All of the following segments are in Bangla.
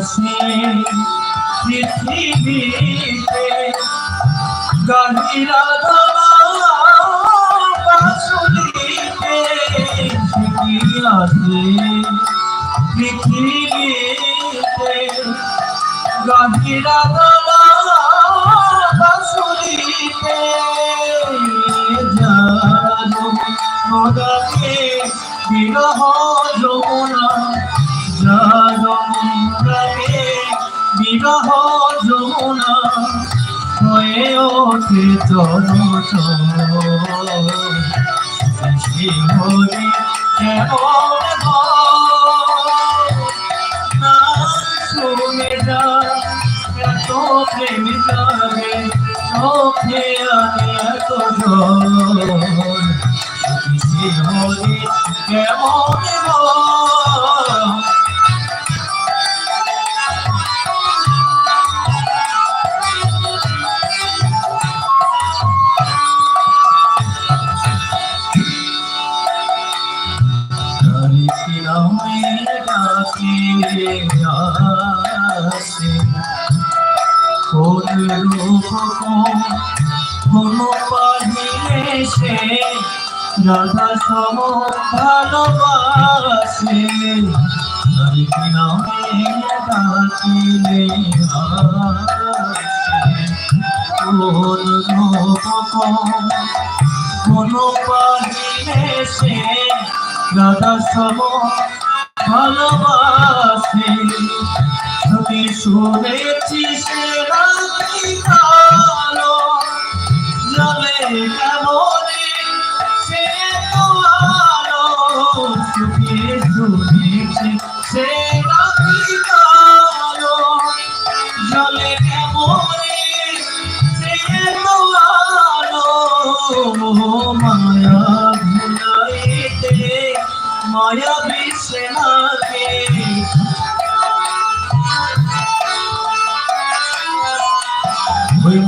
আছে পৃথিবীতে গাহিরা বাসুলিতে আছে পৃথিবীতে গাহিরা বাসুলিতে বিরহ যমুনা বিরহ যমুনা হয়ে ওঠে না শুনে যা এত প্রেম চোখে আমি এত শিহরে কেমন রাধা সম ভালোবাসে কোন পাহিলে সে রাধা সম ভালোবাসে। তুমি শুনেছি সে কালো জলে কেমনে সে তো তুমি শুনেছি সে কালো জলে কেমনে সে তো মায়া ভুলাইতে, মায়া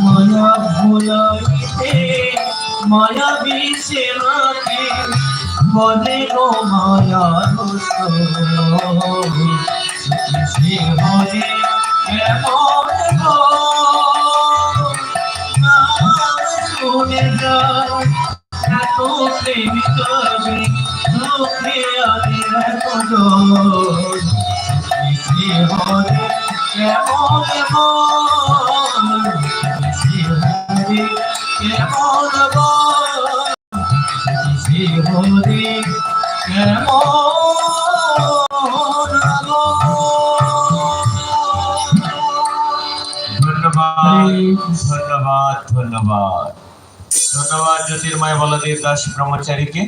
মায়া ভুলাইতে মায়া বিশ্বনাথে বলে গো মায়া সে হরে কেমন গো শুনে যাও এত প্রেম কবে লোকে আগে এত হরে কেমন হরে কেমন ধন্যবাদ ধন্যবাদ। ধন্যবাদ জ্যোতির্ময় বলদেব দাস ব্রহ্মচারীকে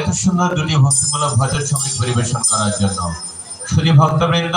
এত সুন্দর দুটি ভক্তিমূলক ভজন সংগীত পরিবেশন করার জন্য। শুধু ভক্তবৃন্দ